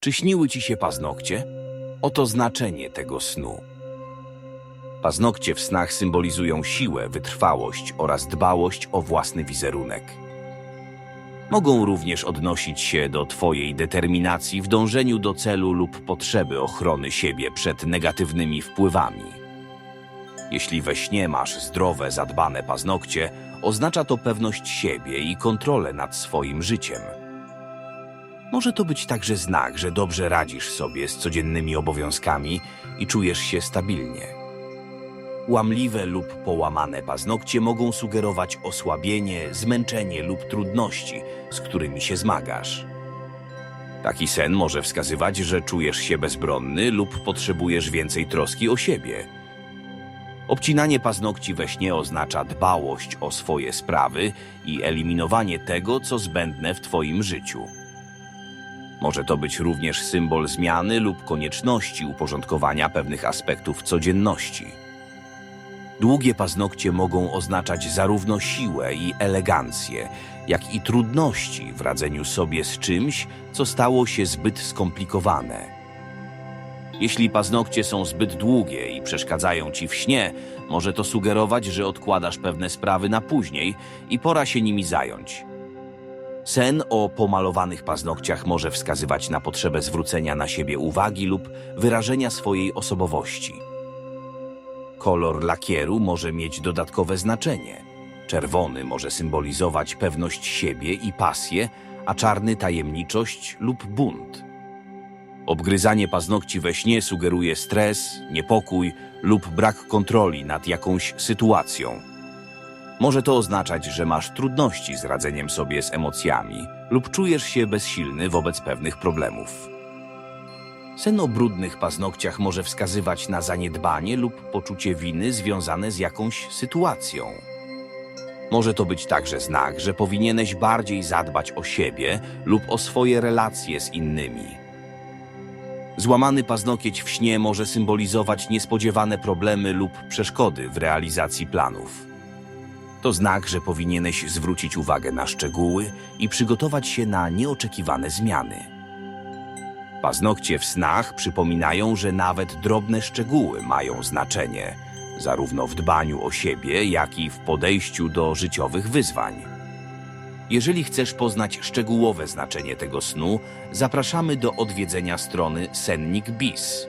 Czy śniły ci się paznokcie? Oto znaczenie tego snu. Paznokcie w snach symbolizują siłę, wytrwałość oraz dbałość o własny wizerunek. Mogą również odnosić się do Twojej determinacji w dążeniu do celu lub potrzeby ochrony siebie przed negatywnymi wpływami. Jeśli we śnie masz zdrowe, zadbane paznokcie, oznacza to pewność siebie i kontrolę nad swoim życiem. Może to być także znak, że dobrze radzisz sobie z codziennymi obowiązkami i czujesz się stabilnie. Łamliwe lub połamane paznokcie mogą sugerować osłabienie, zmęczenie lub trudności, z którymi się zmagasz. Taki sen może wskazywać, że czujesz się bezbronny lub potrzebujesz więcej troski o siebie. Obcinanie paznokci we śnie oznacza dbałość o swoje sprawy i eliminowanie tego, co zbędne w Twoim życiu. Może to być również symbol zmiany lub konieczności uporządkowania pewnych aspektów codzienności. Długie paznokcie mogą oznaczać zarówno siłę i elegancję, jak i trudności w radzeniu sobie z czymś, co stało się zbyt skomplikowane. Jeśli paznokcie są zbyt długie i przeszkadzają ci w śnie, może to sugerować, że odkładasz pewne sprawy na później i pora się nimi zająć. Sen o pomalowanych paznokciach może wskazywać na potrzebę zwrócenia na siebie uwagi lub wyrażenia swojej osobowości. Kolor lakieru może mieć dodatkowe znaczenie. Czerwony może symbolizować pewność siebie i pasję, a czarny tajemniczość lub bunt. Obgryzanie paznokci we śnie sugeruje stres, niepokój lub brak kontroli nad jakąś sytuacją. Może to oznaczać, że masz trudności z radzeniem sobie z emocjami lub czujesz się bezsilny wobec pewnych problemów. Sen o brudnych paznokciach może wskazywać na zaniedbanie lub poczucie winy związane z jakąś sytuacją. Może to być także znak, że powinieneś bardziej zadbać o siebie lub o swoje relacje z innymi. Złamany paznokieć w śnie może symbolizować niespodziewane problemy lub przeszkody w realizacji planów. To znak, że powinieneś zwrócić uwagę na szczegóły i przygotować się na nieoczekiwane zmiany. Paznokcie w snach przypominają, że nawet drobne szczegóły mają znaczenie, zarówno w dbaniu o siebie, jak i w podejściu do życiowych wyzwań. Jeżeli chcesz poznać szczegółowe znaczenie tego snu, zapraszamy do odwiedzenia strony Sennik Bis.